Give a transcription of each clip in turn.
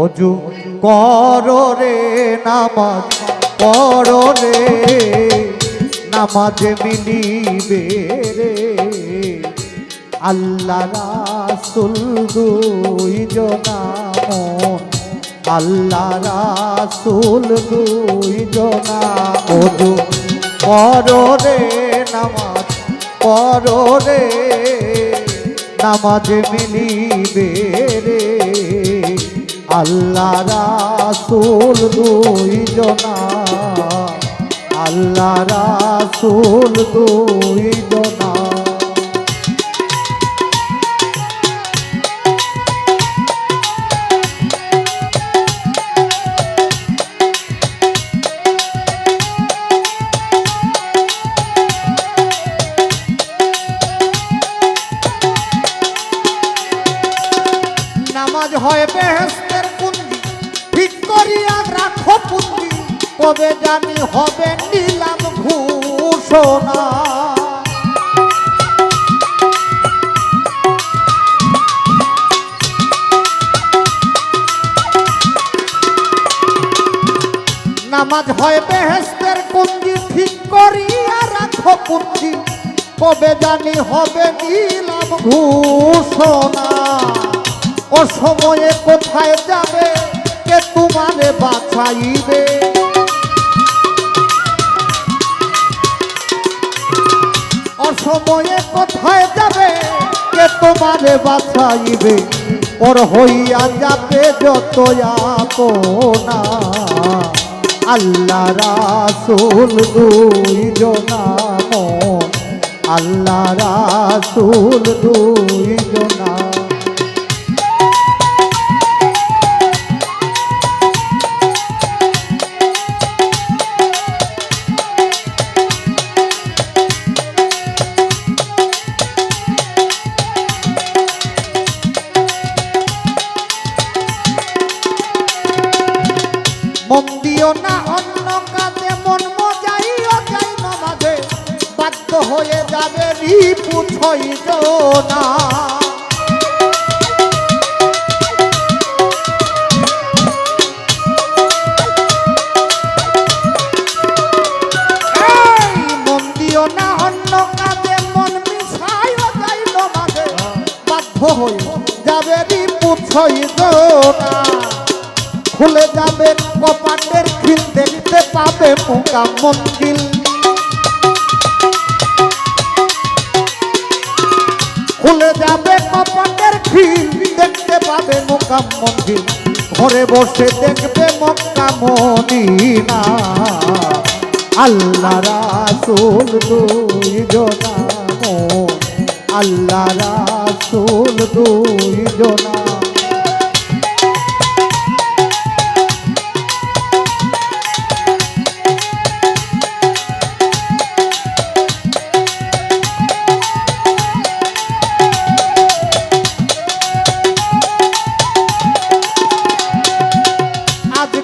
অজু কর নামাজ, পড় রে। নামাজে মিলিবে রে। আল্লাহ রাসুল দুই জনামন আল্লাহ রাসুল দুই জনা অজু কর রে নামাজ, পড় রে। নামাজে মিলিবে আল্লাহ রাসুল দুই জনা আল্লাহ রাসুল দুই জনা হয় করিয়া পুন্দি কবে জানি হবে নিলাম ঘোষণা। নামাজ হয় বেহেস্তের কুঞ্জি ঠিক করিয়া রাখো পুঞ্জি কবে জানি হবে নিলাম ঘোষণা। ও সময়ে কোথায় যাবে বাছাইবে অসময়ে কোথায় যাবে কে তোমারে বাছাইবে ওর হইয়া যাবে যত আপনা আল্লাহ রাসুল দুই জনা মন আল্লাহ রাসুল দুই জনা দিও না অন্য কাজে, মন মজাইও যাই নমাজে বাধ্য হয়ে যাবে রিপু ছই না। যাবে রিপু ছই না। খুলে যাবে, কপাটের খিল দেখতে পাবে পোকা মন্দির। খুলে যাবে, কপাটের খিল দেখতে পাবে মোকা মন্দির। ঘরে বসে দেখবে মক্কা মদিনা। আল্লাহ রাসুল দুই জনা। আল্লাহ রাসুল দুই জনা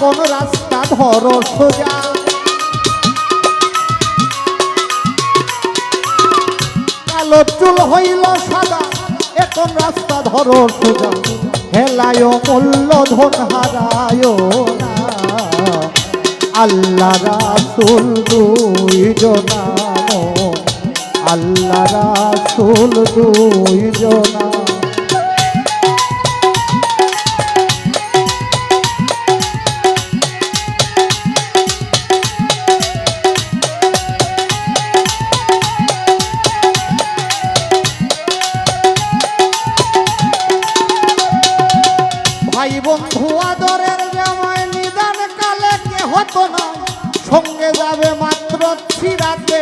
এখন রাস্তা ধরো সোজা। কালো চুল হইল সাদা, এখন রাস্তা ধরো সোজা। হেলায় মূল্য ধন হারায় না। আল্লাহ রাসুল দুই জনা। আল্লাহ রাসুল দুই জনা বন্ধু জামায় জামাই নিদান কালে কে হতো না সঙ্গে যাবে মাত্র ছিরাতে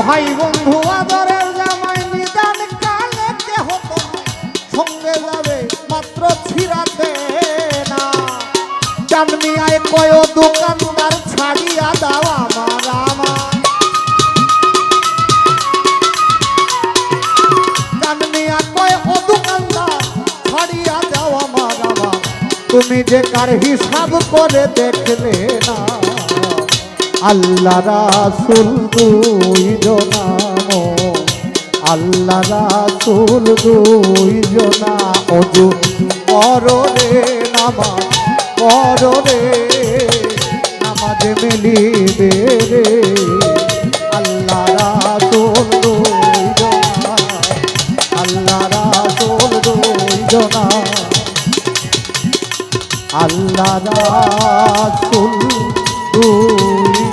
ভাই বন্ধু আদরের জামাই নিদান কে হতো সঙ্গে যাবে মাত্র ছিরাতে না। চাঁদনি আয় কয় দোকানদার ছাড়ি তুমি যে কার হিসাব করে দেখলে না আল্লাহ রাসুল দুই জনাম আল্লাহ রাসুল দুই জনা অজু করো রে নামা করো মিলিবে রে। আল্লাহ রাসুল দুই আল্লাহ দুই